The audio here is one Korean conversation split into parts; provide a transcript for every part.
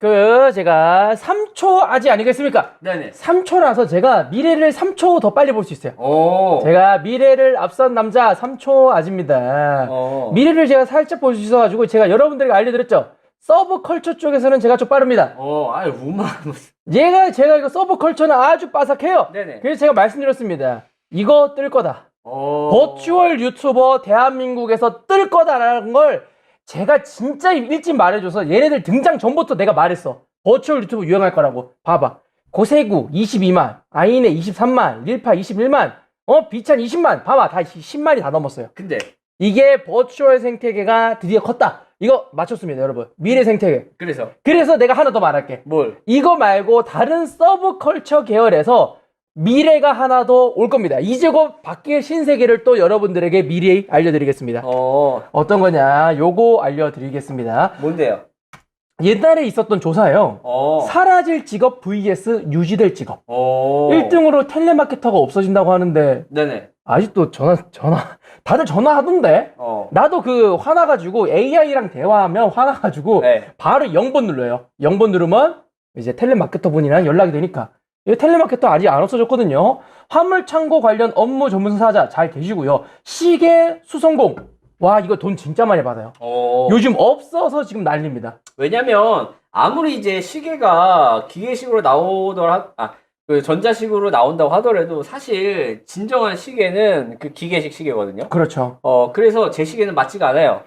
그 제가 3초 아지 아니겠습니까? 네네. 3초라서 제가 미래를 3초 더 빨리 볼 수 있어요. 오. 제가 미래를 앞선 남자 3초 아지입니다. 어. 미래를 제가 살짝 볼 수 있어가지고 제가 여러분들에게 알려드렸죠. 서브 컬처 쪽에서는 제가 좀 빠릅니다. 어, 아유, 우마. 얘가 제가 이거 서브 컬처는 아주 빠삭해요. 네네. 그래서 제가 말씀드렸습니다. 이거 뜰 거다. 어. 버추얼 유튜버 대한민국에서 뜰 거다라는 걸 제가 진짜 일찍 말해줘서 얘네들 등장 전부터 내가 말했어. 버추얼 유튜브 유행할 거라고. 봐봐. 고세구 22만, 아이네 23만, 릴파 21만, 어 비찬 20만. 봐봐. 다 10만이 다 넘었어요. 근데, 이게 버추얼 생태계가 드디어 컸다. 이거 맞췄습니다, 여러분. 미래 생태계. 그래서, 그래서 내가 하나 더 말할게. 뭘? 이거 말고 다른 서브컬처 계열에서 미래가 하나 더 올 겁니다. 이제 곧 바뀔 신세계를 또 여러분들에게 미리 알려드리겠습니다. 어, 어떤 거냐? 요거 알려드리겠습니다. 뭔데요? 옛날에 있었던 조사예요. 어. 사라질 직업 vs 유지될 직업. 어. 1등으로 텔레마케터가 없어진다고 하는데 네네. 아직도 전화 전화 다들 전화하던데. 어. 나도 그 화나가지고 AI랑 대화하면 화나가지고 네. 바로 0번 눌러요. 0번 누르면 이제 텔레마케터 분이랑 연락이 되니까. 이 텔레마케터 아직 안 없어졌거든요. 화물 창고 관련 업무 전문사자 잘 계시고요. 시계 수성공. 와, 이거 돈 진짜 많이 받아요. 어. 요즘 없어서 지금 난립니다. 왜냐면, 아무리 이제 시계가 기계식으로 나오더라, 아, 그 전자식으로 나온다고 하더라도 사실 진정한 시계는 그 기계식 시계거든요. 그렇죠. 어, 그래서 제 시계는 맞지가 않아요.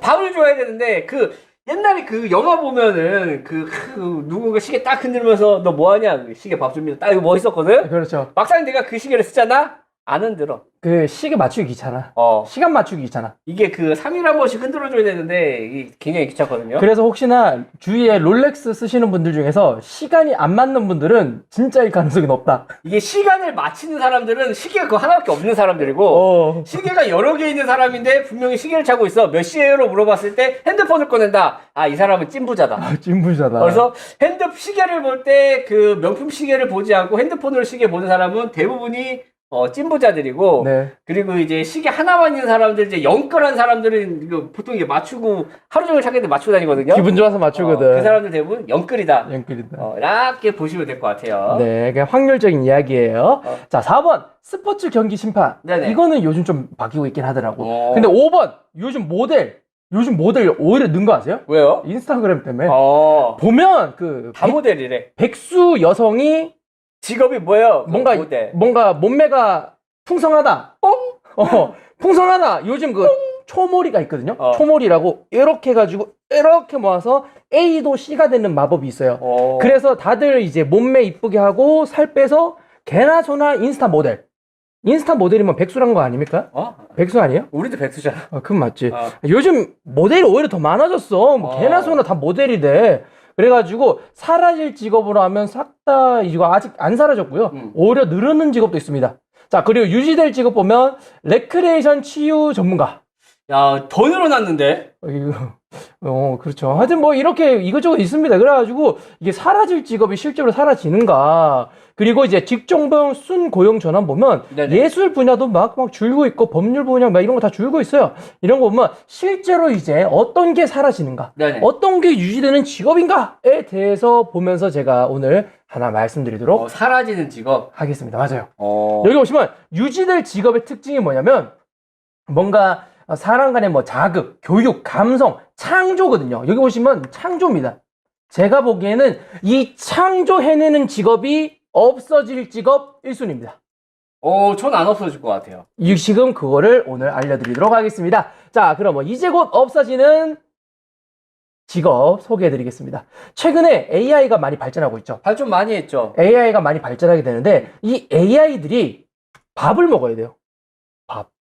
밥을 줘야 되는데, 그, 옛날에 그 영화 보면은, 그, 그 누군가 시계 딱 흔들면서, 너 뭐하냐? 그 시계 밥 줍니다. 딱 이거 멋있었거든? 그렇죠. 막상 내가 그 시계를 쓰잖아? 안 흔들어. 그 시계 맞추기 귀찮아. 어. 시간 맞추기 귀찮아. 이게 그 3일 한 번씩 흔들어줘야 되는데, 이게 굉장히 귀찮거든요? 그래서 혹시나 주위에 롤렉스 쓰시는 분들 중에서 시간이 안 맞는 분들은 진짜일 가능성이 높다. 이게 시간을 맞히는 사람들은 시계가 그거 하나밖에 없는 사람들이고, 어. 시계가 여러 개 있는 사람인데 분명히 시계를 차고 있어. 몇 시에요로 물어봤을 때 핸드폰을 꺼낸다. 아, 이 사람은 찐부자다. 아, 찐부자다. 그래서 핸드 시계를 볼 때 그 명품 시계를 보지 않고 핸드폰으로 시계 보는 사람은 대부분이 어, 찐부자들이고 네. 그리고 이제 시계 하나만 있는 사람들 이제 영끌한 사람들은 이거 보통 이게 맞추고 하루 종일 차게 맞추고 다니거든요. 기분 좋아서 어, 맞추거든. 그 사람들 대부분 영끌이다. 연끌이다. 어, 이렇게 보시면 될 것 같아요. 네, 그냥 확률적인 이야기예요. 어. 자, 4번 스포츠 경기 심판. 네네. 이거는 요즘 좀 바뀌고 있긴 하더라고. 어. 근데 5번 요즘 모델, 요즘 모델 오히려 는 거 아세요? 왜요? 인스타그램 때문에 어, 보면 그 다 백, 모델이래. 백수 여성이 직업이 뭐예요? 그 뭔가 모델. 뭔가 몸매가 풍성하다. 어, 풍성하다. 요즘 그 초몰이가 있거든요. 어. 초몰이라고 이렇게 해 가지고 이렇게 모아서 A도 C가 되는 마법이 있어요. 어. 그래서 다들 이제 몸매 이쁘게 하고 살 빼서 개나 소나 인스타 모델. 인스타 모델이면 백수란 거 아닙니까? 어? 백수 아니에요? 우리도 백수잖아. 아, 그건 맞지. 어. 요즘 모델이 오히려 더 많아졌어. 뭐 어. 개나 소나 다 모델이 돼. 그래가지고 사라질 직업으로 하면 싹 다 이거 아직 안 사라졌고요. 음. 오히려 늘어는 직업도 있습니다. 자 그리고 유지될 직업 보면 레크레이션 치유 전문가. 야, 더 늘어났는데? 어, 어, 그렇죠. 하여튼 뭐 이렇게 이것저것 있습니다. 그래가지고 이게 사라질 직업이 실제로 사라지는가. 그리고 이제 직종별 순고용 전환 보면 네네. 예술 분야도 막, 막 줄고 있고 법률 분야 막 이런 거 다 줄고 있어요. 이런 거 보면 실제로 이제 어떤 게 사라지는가. 네네. 어떤 게 유지되는 직업인가에 대해서 보면서 제가 오늘 하나 말씀드리도록 어, 사라지는 직업. 하겠습니다. 맞아요. 어. 여기 보시면 유지될 직업의 특징이 뭐냐면 뭔가 사람 간의 뭐 자극, 교육, 감성, 창조거든요. 여기 보시면 창조입니다. 제가 보기에는 이 창조해내는 직업이 없어질 직업 1순위입니다. 어, 전 안 없어질 것 같아요. 지금 그거를 오늘 알려드리도록 하겠습니다. 자, 그럼 뭐 이제 곧 없어지는 직업 소개해드리겠습니다. 최근에 AI가 많이 발전하고 있죠. 발전 많이 했죠. AI가 많이 발전하게 되는데 이 AI들이 밥을 먹어야 돼요.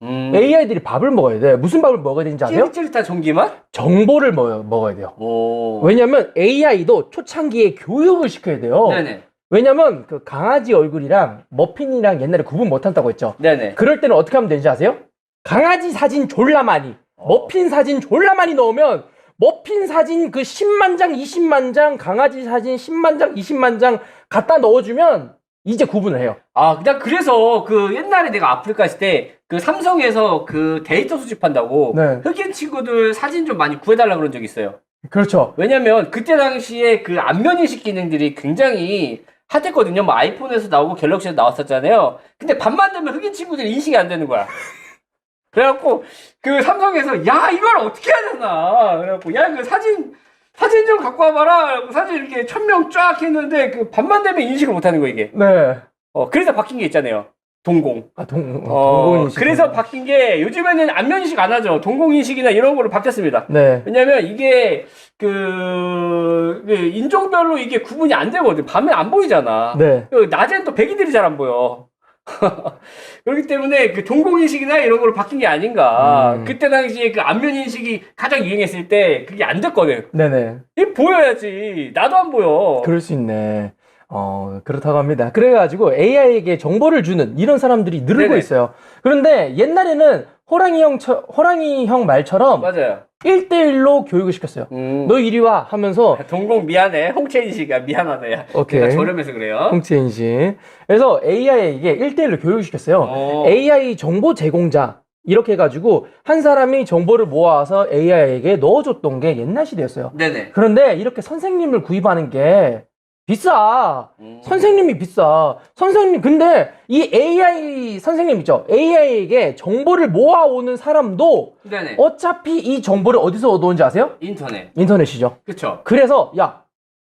음. AI들이 밥을 먹어야 돼. 무슨 밥을 먹어야 되는지 아세요? 찌릿찌릿한 전기만? 정보를 먹어, 먹어야 돼요. 오. 왜냐면 AI도 초창기에 교육을 시켜야 돼요. 네네. 왜냐면 그 강아지 얼굴이랑 머핀이랑 옛날에 구분 못 한다고 했죠. 네네. 그럴 때는 어떻게 하면 되는지 아세요? 강아지 사진 졸라 많이, 어. 머핀 사진 졸라 많이 넣으면 머핀 사진 그 10만 장, 20만 장, 강아지 사진 10만 장, 20만 장 갖다 넣어주면 이제 구분을 해요. 아, 그냥 그래서 그 옛날에 내가 아프리카 있을 때 그 삼성에서 그 데이터 수집한다고 네. 흑인 친구들 사진 좀 많이 구해달라 그런 적이 있어요. 그렇죠. 왜냐면 그때 당시에 그 안면 인식 기능들이 굉장히 핫했거든요. 뭐 아이폰에서 나오고 갤럭시에서 나왔었잖아요. 근데 밤만 되면 흑인 친구들이 인식이 안 되는 거야. 그래갖고 그 삼성에서 야 이걸 어떻게 해야 되나. 그래갖고 야 그 사진 사진 좀 갖고 와봐라. 사진 이렇게 천 명 쫙 했는데 그 밤만 되면 인식을 못하는 거 이게. 네. 어 그래서 바뀐 게 있잖아요. 동공. 아, 동, 어, 동공인식. 그래서 바뀐 게 요즘에는 안면 인식 안 하죠. 동공 인식이나 이런 거로 바뀌었습니다. 네. 왜냐면 이게 그, 그 인종별로 이게 구분이 안 되거든. 밤에 안 보이잖아. 네. 그 낮에는 또 백인들이 잘 안 보여. 그렇기 때문에 그 동공 인식이나 이런 걸로 바뀐 게 아닌가. 음. 그때 당시에 그 안면 인식이 가장 유행했을 때 그게 안 됐거든. 네네. 이 보여야지. 나도 안 보여. 그럴 수 있네. 어, 그렇다고 합니다. 그래가지고 AI에게 정보를 주는 이런 사람들이 늘고 네네. 있어요. 그런데 옛날에는 호랑이 형, 처- 호랑이 형 말처럼 맞아요. 1대1로 교육을 시켰어요. 음. 너 이리 와 하면서 동공 미안해. 홍채인식아 미안하다. 야. 오케이. 내가 저렴해서 그래요. 홍채인신. 그래서 AI에게 1대1로 교육을 시켰어요. 어. AI 정보 제공자. 이렇게 해가지고 한 사람이 정보를 모아서 AI에게 넣어줬던 게 옛날 시대였어요. 네네. 그런데 이렇게 선생님을 구입하는 게 비싸. 음. 선생님이 비싸. 선생님, 근데 이 AI 선생님 있죠? AI에게 정보를 모아오는 사람도 네네. 어차피 이 정보를 어디서 얻어온지 아세요? 인터넷. 인터넷이죠. 그쵸. 그래서, 야,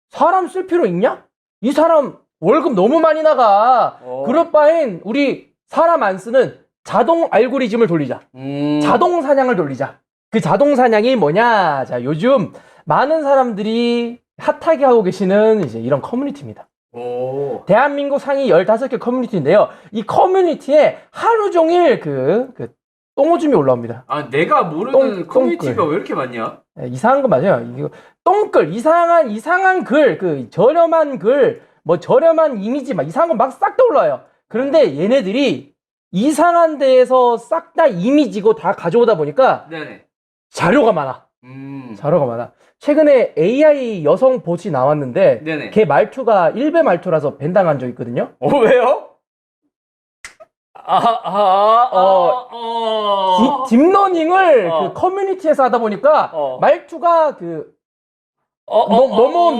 사람 쓸 필요 있냐? 이 사람 월급 너무 많이 나가. 어. 그럴 바엔 우리 사람 안 쓰는 자동 알고리즘을 돌리자. 음. 자동 사냥을 돌리자. 그 자동 사냥이 뭐냐? 자, 요즘 많은 사람들이 핫하게 하고 계시는 이제 이런 커뮤니티입니다. 오. 대한민국 상위 15개 커뮤니티인데요. 이 커뮤니티에 하루 종일 그, 그, 똥오줌이 올라옵니다. 아, 내가 모르는 똥- 커뮤니티가 똥글. 왜 이렇게 많냐? 네, 이상한 거 맞아요. 이거 똥글, 이상한, 이상한 글, 그, 저렴한 글, 뭐 저렴한 이미지, 막 이상한 거 막싹다 올라와요. 그런데 얘네들이 이상한 데에서 싹 다 이미지고 다 가져오다 보니까 네네. 자료가 많아. 음. 자료가 많아. 최근에 AI 여성 봇이 나왔는데, 네네. 걔 말투가 일베 말투라서 벤당한 적 있거든요. 어, 왜요? 아, 아, 아, 어, 어, 딥, 딥러닝을 어. 그 커뮤니티에서 하다 보니까 어. 말투가 그 어, 어, 너- 너무, 어,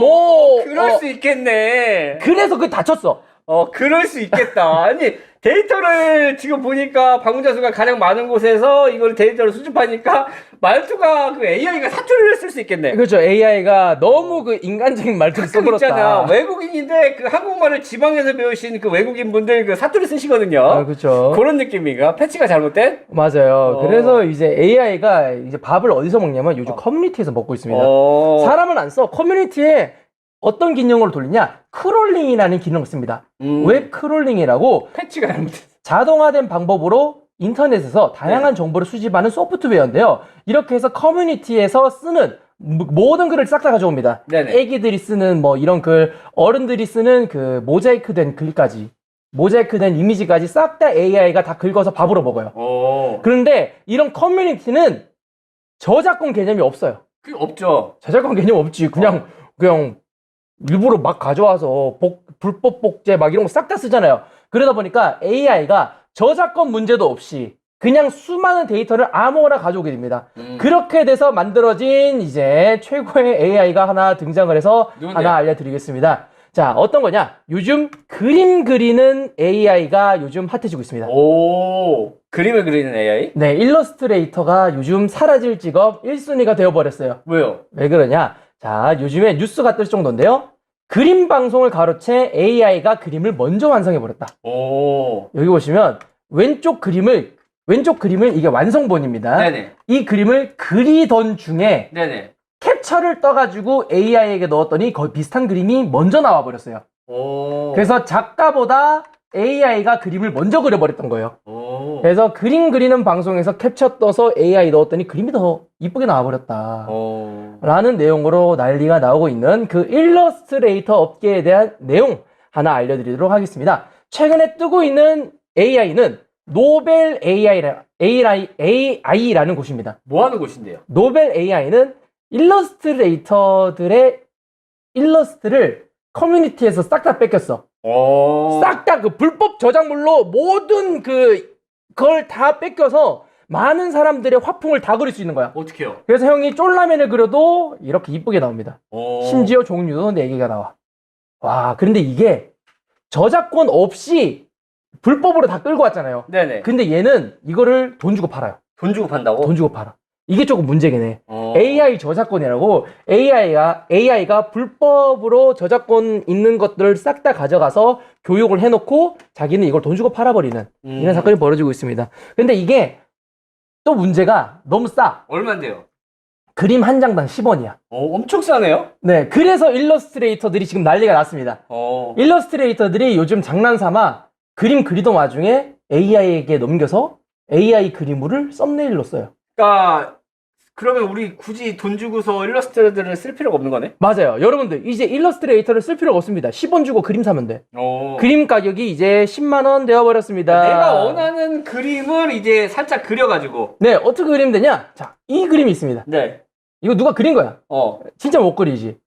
너- 그럴 어. 수 있겠네. 그래서 그게 다쳤어. 어, 그럴 수 있겠다. 아니, 데이터를 지금 보니까 방문자 수가 가장 많은 곳에서 이걸 데이터를 수집하니까 말투가 그 AI가 사투리를 쓸 수 있겠네. 그렇죠. AI가 너무 그 인간적인 말투를 가끔 있잖아. 써버렸다. 외국인인데 그 한국말을 지방에서 배우신 그 외국인 분들 그 사투리 쓰시거든요. 아, 그렇죠. 그런 느낌인가? 패치가 잘못된? 맞아요. 어. 그래서 이제 AI가 이제 밥을 어디서 먹냐면 요즘 커뮤니티에서 먹고 있습니다. 어. 사람은 안 써. 커뮤니티에 어떤 기능으로 돌리냐? 크롤링이라는 기능을 씁니다. 음. 웹 크롤링이라고 패치가 잘못됐어. 자동화된 방법으로 인터넷에서 다양한 네. 정보를 수집하는 소프트웨어인데요. 이렇게 해서 커뮤니티에서 쓰는 모- 모든 글을 싹 다 가져옵니다. 네네. 애기들이 쓰는 뭐 이런 글, 어른들이 쓰는 그 모자이크 된 글까지, 모자이크 된 이미지까지 싹 다 AI가 다 긁어서 밥으로 먹어요. 어. 그런데 이런 커뮤니티는 저작권 개념이 없어요. 그 없죠. 저작권 개념 없지. 그냥, 그냥 일부러 막 가져와서 복, 불법 복제 막 이런 거 싹 다 쓰잖아요. 그러다 보니까 AI가 저작권 문제도 없이 그냥 수많은 데이터를 아무거나 가져오게 됩니다. 음. 그렇게 돼서 만들어진 이제 최고의 AI가 하나 등장을 해서 누군데요? 하나 알려드리겠습니다. 자, 어떤 거냐? 요즘 그림 그리는 AI가 요즘 핫해지고 있습니다. 오. 그림을 그리는 AI? 네, 일러스트레이터가 요즘 사라질 직업 1순위가 되어버렸어요. 왜요? 왜 그러냐? 자, 요즘에 뉴스가 뜰 정도인데요. 그림 방송을 가로채 AI가 그림을 먼저 완성해 버렸다. 오. 여기 보시면 왼쪽 그림을, 왼쪽 그림을 이게 완성본입니다. 네네. 이 그림을 그리던 중에 네네. 캡처를 떠가지고 AI에게 넣었더니 거의 비슷한 그림이 먼저 나와 버렸어요. 오. 그래서 작가보다 AI가 그림을 먼저 그려버렸던 거예요. 오. 그래서 그림 그리는 방송에서 캡처 떠서 AI 넣었더니 그림이 더 이쁘게 나와버렸다. 오. 라는 내용으로 난리가 나오고 있는 그 일러스트레이터 업계에 대한 내용 하나 알려드리도록 하겠습니다. 최근에 뜨고 있는 AI는 노벨 AI라, AI, AI라는 곳입니다. 뭐 하는 곳인데요? 노벨 AI는 일러스트레이터들의 일러스트를 커뮤니티에서 싹 다 뺏겼어. 오. 싹다 그 불법 저작물로 모든 그 그걸 다 뺏겨서 많은 사람들의 화풍을 다 그릴 수 있는 거야. 어떻게요? 그래서 형이 쫄라맨을 그려도 이렇게 이쁘게 나옵니다. 오. 심지어 종류도 4개가 나와. 와, 그런데 이게 저작권 없이 불법으로 다 끌고 왔잖아요. 네네. 근데 얘는 이거를 돈 주고 팔아요. 돈 주고 판다고? 돈 주고 팔아. 이게 조금 문제긴 해. 어. AI 저작권이라고 AI가 AI가 불법으로 저작권 있는 것들을 싹 다 가져가서 교육을 해놓고 자기는 이걸 돈 주고 팔아버리는 음. 이런 사건이 벌어지고 있습니다. 근데 이게 또 문제가 너무 싸. 얼마인데요? 그림 한 장당 10원이야. 어, 엄청 싸네요? 네, 그래서 일러스트레이터들이 지금 난리가 났습니다. 어. 일러스트레이터들이 요즘 장난삼아 그림 그리던 와중에 AI에게 넘겨서 AI 그림을 썸네일로 써요. 그러니까 그러면 우리 굳이 돈 주고서 일러스트들을 쓸 필요가 없는 거네? 맞아요. 여러분들 이제 일러스트레이터를 쓸 필요가 없습니다. 10원 주고 그림 사면 돼. 어. 그림 가격이 이제 10만 원 되어 버렸습니다. 내가 원하는 그림을 이제 살짝 그려가지고. 네, 어떻게 그리면 되냐? 자, 이 그림이 있습니다. 네. 이거 누가 그린 거야? 어. 진짜 못 그리지.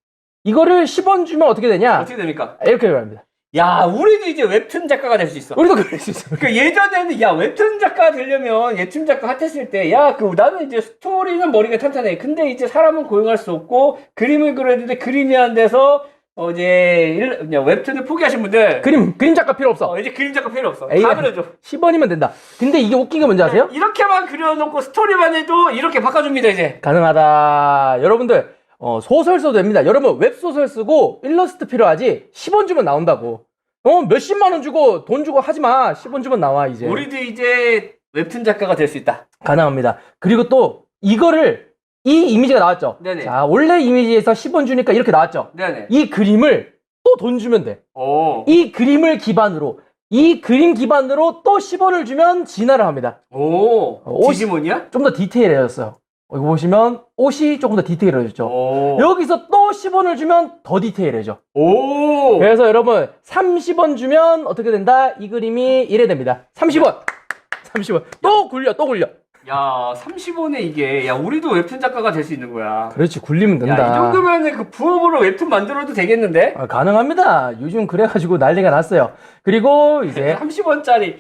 이거를 10원 주면 어떻게 되냐? 어떻게 됩니까? 이렇게 말합니다. 야, 우리도 이제 웹툰 작가가 될 수 있어. 우리도 그릴 수 있어요. 그 예전에는 야 웹툰 작가 되려면 웹툰 작가 핫했을 때 야 그 나는 이제 스토리는 머리가 탄탄해 근데 이제 사람은 고용할 수 없고 그림을 그려야 되는데 그림이 안 돼서 어 이제 일, 그냥 웹툰을 포기하신 분들 그림, 그림 작가 필요 없어. 어, 이제 그림 작가 필요 없어 AI 다 그려줘 10원이면 된다. 근데 이게 웃긴 게 뭔지 아세요? 이렇게만 그려놓고 스토리만 해도 이렇게 바꿔줍니다 이제 가능하다. 여러분들, 어, 소설 써도 됩니다. 여러분, 웹소설 쓰고 일러스트 필요하지? 10원 주면 나온다고. 어, 몇십만 원 주고 돈 주고 하지 마. 10원 주면 나와, 이제. 우리도 이제 웹툰 작가가 될 수 있다 가능합니다. 그리고 또, 이거를, 이 이미지가 나왔죠? 네네. 자, 원래 이미지에서 10원 주니까 이렇게 나왔죠? 네네 이 그림을 또 돈 주면 돼. 오. 이 그림을 기반으로, 이 그림 기반으로 또 10원을 주면 진화를 합니다. 오. 옷- 디지몬이야? 좀 더 디테일해졌어요. 어, 이거 보시면 옷이 조금 더 디테일해졌죠. 오. 여기서 또 10원을 주면 더 디테일해져. 오. 그래서 여러분 30원 주면 어떻게 된다? 이 그림이 이래 됩니다. 30원. 30원. 또 굴려, 또 굴려. 야 30원에 이게 야 우리도 웹툰 작가가 될 수 있는 거야 그렇지, 굴리면 된다. 야, 이 정도면은 그 부업으로 웹툰 만들어도 되겠는데? 아, 가능합니다. 요즘 그래가지고 난리가 났어요. 그리고 이제 30원짜리.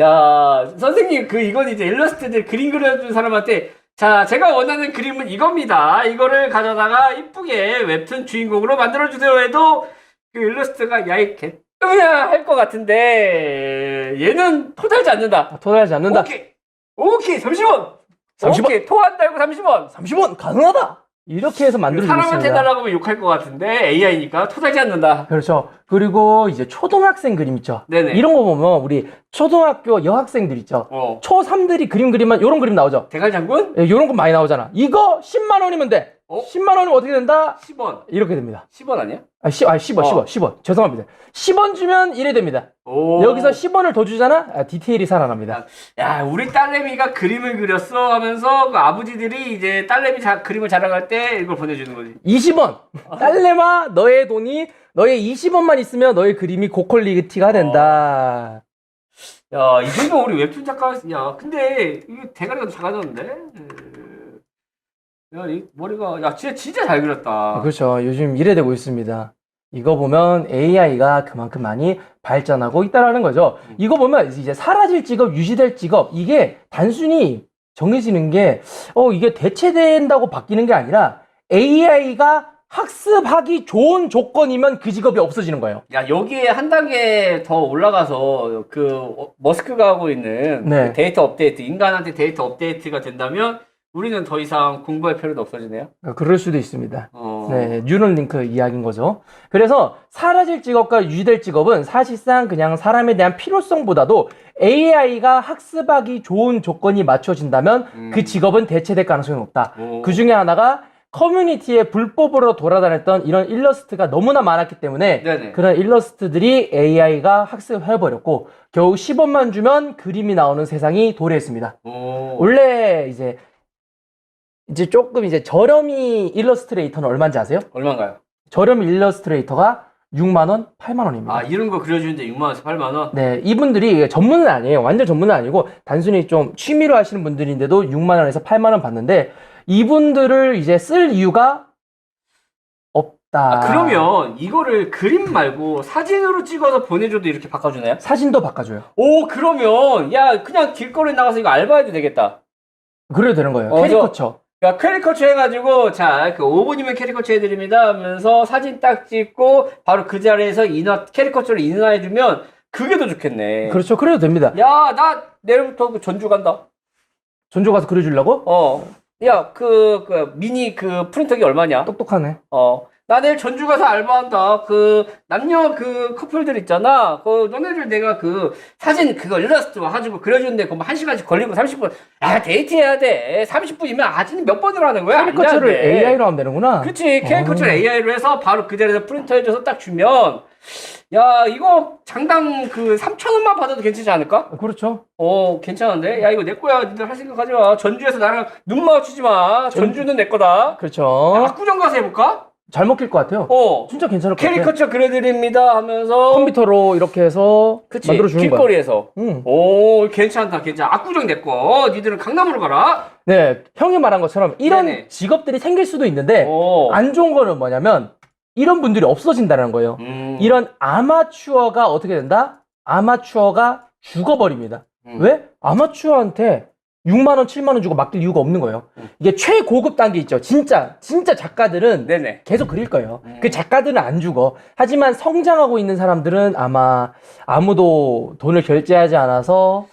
야, 선생님, 그, 이건 이제 일러스트들 그림 그려준 사람한테, 자, 제가 원하는 그림은 이겁니다. 이거를 가져다가 이쁘게 웹툰 주인공으로 만들어주세요 해도, 그 일러스트가, 야, 이 개, 으야! 할것 같은데, 얘는 토달지 않는다. 토달하지 않는다. 오케이! 오케이! 30원! 30원? 오케이! 토한다 이고 30원! 30원 가능하다. 이렇게 해서 사람한테 있습니다. 해달라고 하면 욕할 것 같은데, AI니까 토달지 않는다. 그렇죠. 그리고 이제 초등학생 그림 있죠. 네네. 이런 거 보면 우리 초등학교 여학생들 있죠. 어. 초3들이 그림 그리면 이런 그림 나오죠. 대갈 장군? 예, 요런 거 많이 나오잖아. 이거 10만 원이면 돼. 어? 10만 원이면 어떻게 된다? 10원. 이렇게 됩니다. 10원 아니야? 아, 10, 아 10원, 어. 10원, 10원. 죄송합니다. 10원 주면 이래 됩니다. 오. 여기서 10원을 더 주잖아? 아, 디테일이 살아납니다. 야, 우리 딸내미가 그림을 그렸어 하면서 그 아버지들이 이제 딸내미 자, 그림을 자랑할 때 이걸 보내주는 거지. 20원. 딸내마, 너의 돈이, 너의 20원만 있으면 너의 그림이 고퀄리티가 된다. 야, 이 정도 우리 웹툰 작가, 야, 근데 이게 대가리가 작아졌는데? 야, 이 머리가, 야, 진짜, 진짜 잘 아, 그렸다. 그렇죠. 요즘 이래 되고 있습니다. 이거 보면 AI가 그만큼 많이 발전하고 있다라는 거죠. 이거 보면 이제 사라질 직업, 유지될 직업, 이게 단순히 정해지는 게, 어, 이게 대체된다고 바뀌는 게 아니라 AI가 학습하기 좋은 조건이면 그 직업이 없어지는 거예요. 야, 여기에 한 단계 더 올라가서 그 어, 머스크가 하고 있는 네. 그 데이터 업데이트, 인간한테 데이터 업데이트가 된다면 우리는 더 이상 공부할 필요도 없어지네요. 그럴 수도 있습니다. 어. 네, 뉴럴링크 이야기인 거죠. 그래서 사라질 직업과 유지될 직업은 사실상 그냥 사람에 대한 필요성보다도 AI가 학습하기 좋은 조건이 맞춰진다면 음. 그 직업은 대체될 가능성이 높다. 오. 그 중에 하나가 커뮤니티에 불법으로 돌아다녔던 이런 일러스트가 너무나 많았기 때문에 네네. 그런 일러스트들이 AI가 학습해버렸고 겨우 10원만 주면 그림이 나오는 세상이 도래했습니다. 오. 원래 이제 이제 조금 이제 저렴이 일러스트레이터는 얼마인지 아세요? 얼마인가요? 저렴 일러스트레이터가 6만 원, 8만 원입니다. 아, 이런 거 그려주는데 6만 원에서 8만 원? 네, 이분들이 전문은 아니에요. 완전 전문은 아니고 단순히 좀 취미로 하시는 분들인데도 6만 원에서 8만 원 받는데 이분들을 이제 쓸 이유가 아, 그러면 이거를 그림 말고 사진으로 찍어서 보내줘도 이렇게 바꿔주나요? 사진도 바꿔줘요. 오 그러면 야 그냥 길거리 나가서 이거 알바해도 되겠다. 그래도 되는 거예요. 어, 캐리커처. 야, 캐리커처 해가지고, 자, 그 5분이면 캐리커처 해드립니다 하면서 사진 딱 찍고, 바로 그 자리에서 인화, 캐리커처를 인화해주면, 그게 더 좋겠네. 그렇죠. 그래도 됩니다. 야, 나 내일부터 그 전주 간다. 전조 가서 그려주려고? 어. 야, 그, 그, 미니 그 프린터기 얼마냐? 똑똑하네. 어. 나 내일 전주 가서 알바한다. 그, 남녀 그 커플들 있잖아. 그, 너네들 내가 그, 사진 그거 일러스트 와가지고 그려주는데, 그뭐 한 시간씩 걸리고 30분. 야, 데이트 해야 돼. 30분이면 아직 몇 번을 하는 거야? 안 캐리커처를 돼. AI로 하면 되는구나. 그치 어. 캐리커처 AI로 해서 바로 그 자리에서 프린터 해줘서 딱 주면 야 이거 장당 그 3천 원만 받아도 괜찮지 않을까? 그렇죠. 어 괜찮은데 야 이거 내 거야 니들 할 생각 하지 마 전주에서 나랑 눈 마주치지 마 전주는 내 거다 그렇죠. 압구정 가서 해볼까? 잘 먹힐 것 같아요. 어 진짜 괜찮을 것 같아요. 캐리커처 그려드립니다 하면서 컴퓨터로 이렇게 해서 그치 만들어 주는 거야. 길거리에서 응. 오 괜찮다 괜찮아 압구정 내거 니들은 강남으로 가라 네, 형이 말한 것처럼 이런 네네. 직업들이 생길 수도 있는데 오. 안 좋은 거는 뭐냐면 이런 분들이 없어진다는 거예요. 음. 이런 아마추어가 어떻게 된다? 아마추어가 죽어버립니다. 음. 왜? 아마추어한테 6만 원, 7만 원 주고 맡길 이유가 없는 거예요. 음. 이게 최고급 단계 있죠. 진짜 진짜 작가들은 네네 계속 그릴 거예요. 음. 그 작가들은 안 죽어. 하지만 성장하고 있는 사람들은 아마 아무도 돈을 결제하지 않아서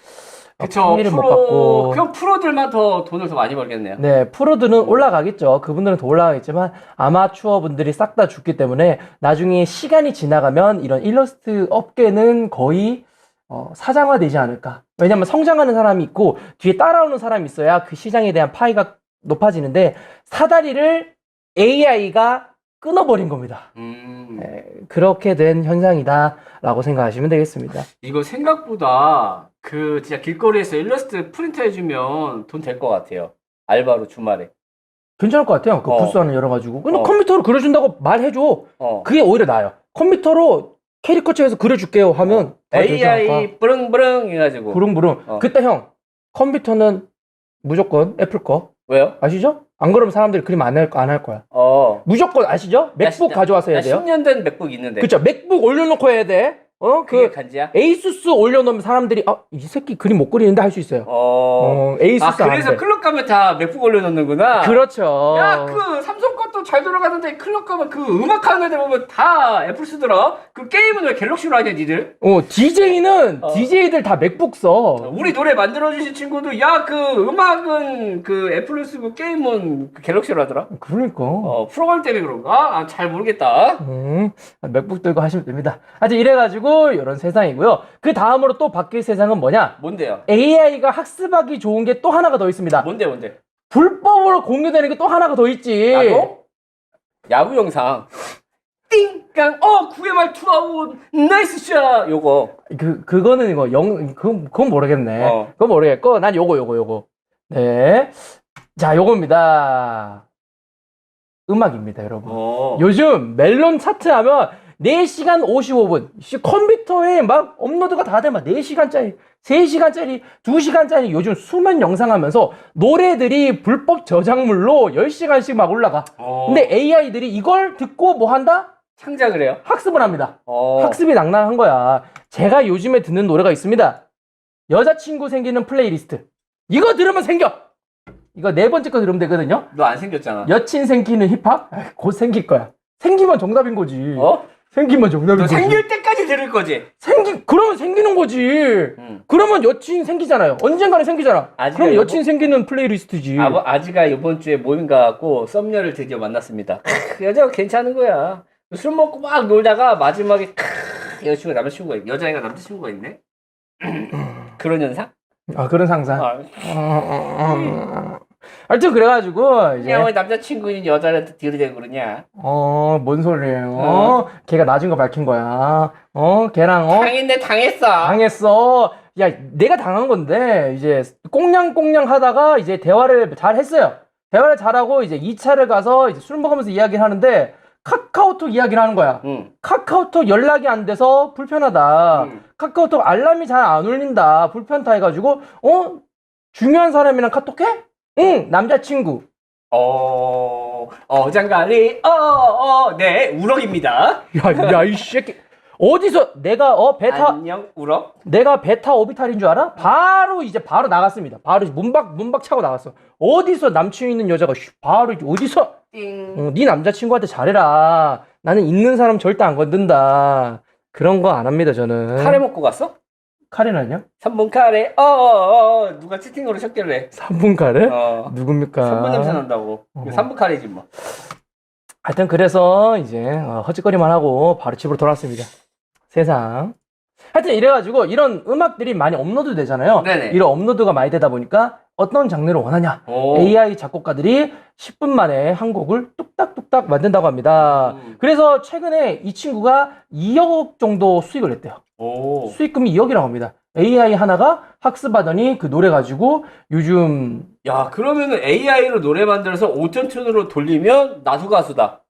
그쵸 흥미를 못 프로 받고 그럼 프로들만 더 돈을 더 많이 벌겠네요 네, 프로들은 올라가겠죠. 그분들은 더 올라가겠지만 아마추어 분들이 싹 다 죽기 때문에 나중에 시간이 지나가면 이런 일러스트 업계는 거의 어, 사장화되지 않을까. 왜냐면 성장하는 사람이 있고 뒤에 따라오는 사람이 있어야 그 시장에 대한 파이가 높아지는데 사다리를 AI가 끊어버린 겁니다. 음. 네, 그렇게 된 현상이다라고 생각하시면 되겠습니다. 이거 생각보다 그 진짜 길거리에서 일러스트 프린트 해주면 돈 될 것 같아요. 알바로 주말에. 괜찮을 것 같아요. 그 어. 부스 하나 열어가지고. 근데 어. 컴퓨터로 그려준다고 말해줘. 어. 그게 오히려 나아요. 컴퓨터로 캐리커처에서 그려줄게요 하면 않을까? AI 뿌릉뿌릉 해가지고. 부릉부릉. 어. 그때 형 컴퓨터는 무조건 애플 거 왜요? 아시죠? 안 그러면 사람들이 그림 안 할 안 할 거야. 어. 무조건 아시죠? 맥북 가져와서 해야 나 돼요. 10년 된 맥북 있는데. 그쵸? 맥북 올려놓고 해야 돼. 어? 그게 그 간지야? 에이수스 올려놓으면 사람들이 아, 이 새끼 그림 못 그리는데 할 수 있어요. 어. 어, 에이수스 아, 그래서 돼. 클럽 가면 다 맥북 올려놓는구나. 그렇죠. 야, 그 삼성 것도 잘 돌아가는데 클럽 가면 그 음악 하는 애들 보면 다 애플 쓰더라. 그 게임은 왜 갤럭시로 하냐, 니들? 어, DJ는 어. DJ들 다 맥북 써. 우리 노래 만들어주신 친구도 야 그 음악은 그 애플로 쓰고 게임은 그 갤럭시로 하더라. 그러니까. 어 프로그램 때문에 그런가? 아, 잘 모르겠다. 음, 맥북 들고 하시면 됩니다. 하여튼 이래가지고 이런 세상이고요. 그 다음으로 또 바뀔 세상은 뭐냐? 뭔데요? AI가 학습하기 좋은 게 또 하나가 더 있습니다. 뭔데 뭔데? 불법으로 공유되는 게 또 하나가 더 있지. 야구? 야구 영상. 띵깡 어 구회말 투아웃 나이스 샷 요거 그 그거는 이거 영 그건, 그건 모르겠네. 어. 그건 모르겠고 난 요거 요거 요거. 네. 자, 요겁니다. 음악입니다, 여러분. 어. 요즘 멜론 차트 하면 4시간 55분. 씨, 컴퓨터에 막 업로드가 다 되면 4시간짜리, 3시간짜리, 2시간짜리 요즘 수면 영상 하면서 노래들이 불법 저작물로 10시간씩 막 올라가. 어. 근데 AI들이 이걸 듣고 뭐 한다? 창작을 해요. 학습을 합니다. 어. 학습이 낭낭한 거야. 제가 요즘에 듣는 노래가 있습니다. 여자친구 생기는 플레이리스트. 이거 들으면 생겨! 이거 네 번째 거 들으면 되거든요. 너 안 생겼잖아. 여친 생기는 힙합? 아, 곧 생길 거야. 생기면 정답인 거지. 어? 생기면 정답인 너 거지. 생길 때까지 들을 거지. 생기 그러면 생기는 거지. 응. 그러면 여친 생기잖아요. 언젠가는 생기잖아. 아직은 그럼 여보- 여친 생기는 플레이리스트지. 아버 아지가 이번 주에 모임 가갖고 썸녀를 드디어 만났습니다. 크, 여자가 괜찮은 거야. 술 먹고 막 놀다가 마지막에 크, 여자친구가 남자친구가 있- 여자애가 남자친구가 있네. 그런 현상? 아 그런 상상. 아, 하여튼 그래가지고 이제 그냥 왜 남자친구인 여자한테 들이대고 그러냐? 어 뭔 소리예요? 어. 걔가 나중 거 밝힌 거야. 어 걔랑 어 당했네 당했어. 당했어. 야 내가 당한 건데 이제 꽁냥꽁냥 하다가 이제 대화를 잘 했어요. 대화를 잘하고 이제 2차를 가서 이제 술 먹으면서 이야기를 하는데 카카오톡 이야기를 하는 거야. 응. 카카오톡 연락이 안 돼서 불편하다. 응. 카카오톡 알람이 잘 안 울린다. 불편다 해가지고, 어? 중요한 사람이랑 카톡해? 응, 남자친구. 어, 어장관리, 어, 어, 네, 우럭입니다. 야, 야, 이 새끼. 어디서 내가 어 베타 안녕, 우럭. 내가 베타 오비탈인 줄 알아? 바로 이제 바로 나갔습니다. 바로 문박 문박 차고 나갔어. 어디서 남친 있는 여자가 슈, 바로 이제 어디서 띵. 어, 네 남자친구한테 잘해라. 나는 있는 사람 절대 안 건든다. 그런 거 안 합니다, 저는. 카레 먹고 갔어? 카레는요? 3분 카레, 어, 어, 어, 누가 채팅으로 셨길래. 3분 카레? 어. 누굽니까? 3분 냄새 난다고. 어. 3분 카레지 뭐. 하여튼 그래서 이제 어, 헛짓거리만 하고 바로 집으로 돌아왔습니다. 세상. 하여튼 이래가지고 이런 음악들이 많이 업로드 되잖아요. 네네. 이런 업로드가 많이 되다 보니까 어떤 장르를 원하냐? 오. AI 작곡가들이 10분 만에 한 곡을 뚝딱뚝딱 만든다고 합니다. 음. 그래서 최근에 이 친구가 2억 정도 수익을 냈대요. 오. 수익금이 2억이라고 합니다. AI 하나가 학습하더니 그 노래 가지고 요즘 야, 그러면은 AI로 노래 만들어서 오토튠으로 돌리면 나도 가수다.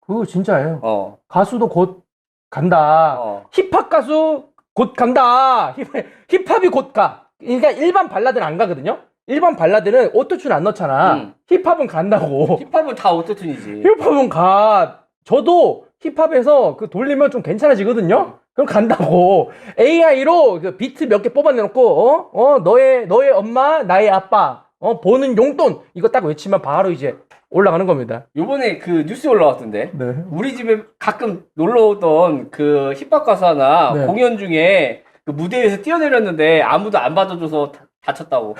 그거 진짜예요. 어. 가수도 곧 간다. 어. 힙합 가수 곧 간다. 힙, 힙합이 곧 가. 그러니까 일반 발라드는 안 가거든요. 일반 발라드는 오토튠 안 넣잖아. 음. 힙합은 간다고. 힙합은 다 오토튠이지. 힙합은 가. 저도 힙합에서 그 돌리면 좀 괜찮아지거든요. 그럼 간다고. AI로 그 비트 몇 개 뽑아내놓고, 어? 어, 너의, 너의 엄마, 나의 아빠, 어, 보는 용돈. 이거 딱 외치면 바로 이제 올라가는 겁니다. 요번에 그 뉴스에 올라왔던데. 네. 우리 집에 가끔 놀러 오던 그 힙합 가수 하나 네. 공연 중에 그 무대에서 뛰어내렸는데 아무도 안 받아줘서 다- 다쳤다고.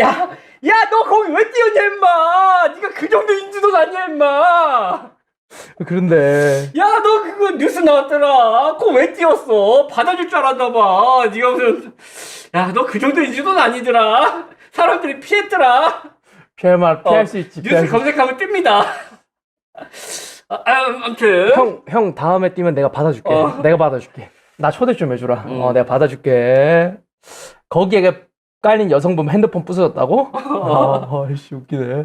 야, 야, 너 거기 왜 뛰었냐, 임마! 네가 그 정도 인지도가 아니야, 임마! 그런데. 야, 너 그거 뉴스 나왔더라. 그거 왜 뛰었어? 받아줄 줄 알았나 봐. 네가 무슨, 야, 너 그 정도 인지도는 아니더라. 사람들이 피했더라. 피할 말, 피할 어, 수 있지. 피할 뉴스 수 검색하면 뜹니다. 아, 아, 아무튼. 형, 형 다음에 뛰면 내가 받아줄게. 어. 내가 받아줄게. 나 초대 좀 해주라. 음. 어, 내가 받아줄게. 거기에 깔린 여성분 핸드폰 부서졌다고? 아, 아이씨, 웃기네.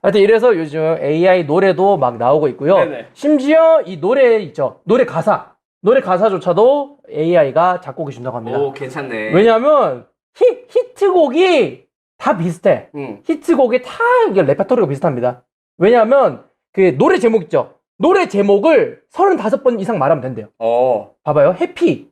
하여튼 이래서 요즘 AI 노래도 막 나오고 있고요. 네네. 심지어 이 노래 있죠. 노래 가사. 노래 가사조차도 AI가 작곡해 준다고 합니다. 오, 괜찮네. 왜냐하면 히, 히트곡이 다 비슷해. 응. 히트곡이 다 이게 레퍼토리가 비슷합니다. 왜냐하면 그 노래 제목 있죠. 노래 제목을 35번 이상 말하면 된대요. 어, 봐봐요. 해피.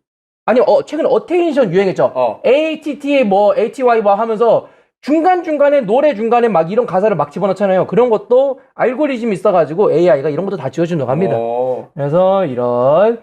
아니, 어, 최근에 어테인션 유행했죠. 어. ATT 뭐 ATY 뭐 하면서 중간 중간에 노래 중간에 막 이런 가사를 막 집어넣잖아요. 그런 것도 알고리즘이 있어가지고 AI가 이런 것도 다 지어준다고 합니다. 어. 그래서 이런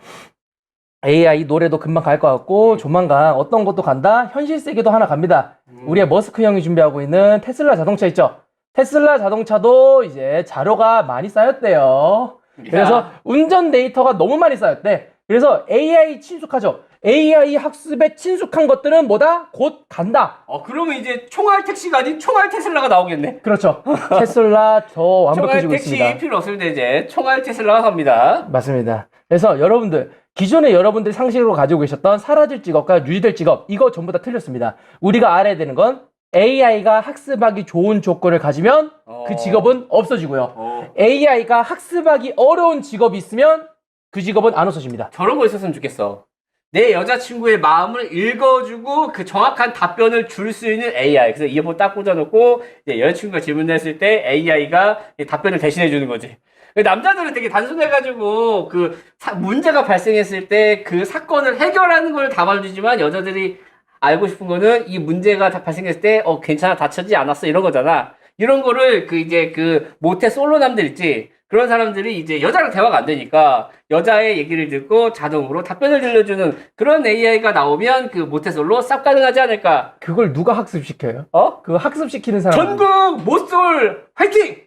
AI 노래도 금방 갈 것 같고 조만간 어떤 것도 간다? 현실 세계도 하나 갑니다. 음. 우리의 머스크 형이 준비하고 있는 테슬라 자동차 있죠? 테슬라 자동차도 이제 자료가 많이 쌓였대요. 그래서 야, 운전 데이터가 너무 많이 쌓였대. 그래서 AI 친숙하죠? AI 학습에 친숙한 것들은 뭐다? 곧 간다. 어, 그러면 이제 총알 택시가 아닌 총알 테슬라가 나오겠네. 그렇죠. 테슬라 저 총알 완벽해지고 택시 있습니다. 필요 없을 때 이제 총알 테슬라가 삽니다. 맞습니다. 그래서 여러분들 기존에 여러분들이 상식으로 가지고 계셨던 사라질 직업과 유지될 직업 이거 전부 다 틀렸습니다. 우리가 알아야 되는 건 AI가 학습하기 좋은 조건을 가지면 어. 그 직업은 없어지고요. 어. AI가 학습하기 어려운 직업이 있으면 그 직업은 안 없어집니다. 저런 거 있었으면 좋겠어. 내 여자친구의 마음을 읽어주고 그 정확한 답변을 줄 수 있는 AI. 그래서 이어폰 딱 꽂아놓고 이제 여자친구가 질문했을 때 AI가 답변을 대신해 주는 거지. 남자들은 되게 단순해가지고 그 사- 문제가 발생했을 때 그 사건을 해결하는 걸 담아주지만 여자들이 알고 싶은 거는 이 문제가 다 발생했을 때 어 괜찮아 다쳤지 않았어 이런 거잖아. 이런 거를 그 이제 그 모태 솔로남들 있지. 그런 사람들이 이제 여자랑 대화가 안 되니까 여자의 얘기를 듣고 자동으로 답변을 들려주는 그런 AI가 나오면 그 모태솔로 쌉 가능하지 않을까? 그걸 누가 학습시켜요? 어? 그거 학습시키는 사람. 전국 모쏠 화이팅!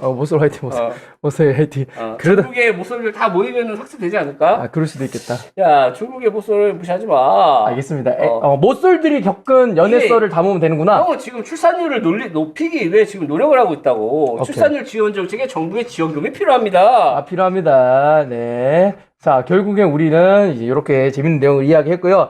어, 모쏠 화이팅, 모쏠. 어, 모쏠 화이팅. 어. 그러다- 중국의 모쏠들 다 모이면 학습되지 않을까? 아, 그럴 수도 있겠다. 야, 중국의 모쏠 무시하지 마. 알겠습니다. 에, 어. 어, 모쏠들이 겪은 연애썰을 담으면 되는구나. 형은 지금 출산율을 놀리, 높이기 위해 지금 노력을 하고 있다고. 오케이. 출산율 지원 정책에 정부의 지원금이 필요합니다. 아, 필요합니다. 네. 자, 결국엔 우리는 이제 이렇게 재밌는 내용을 이야기했고요.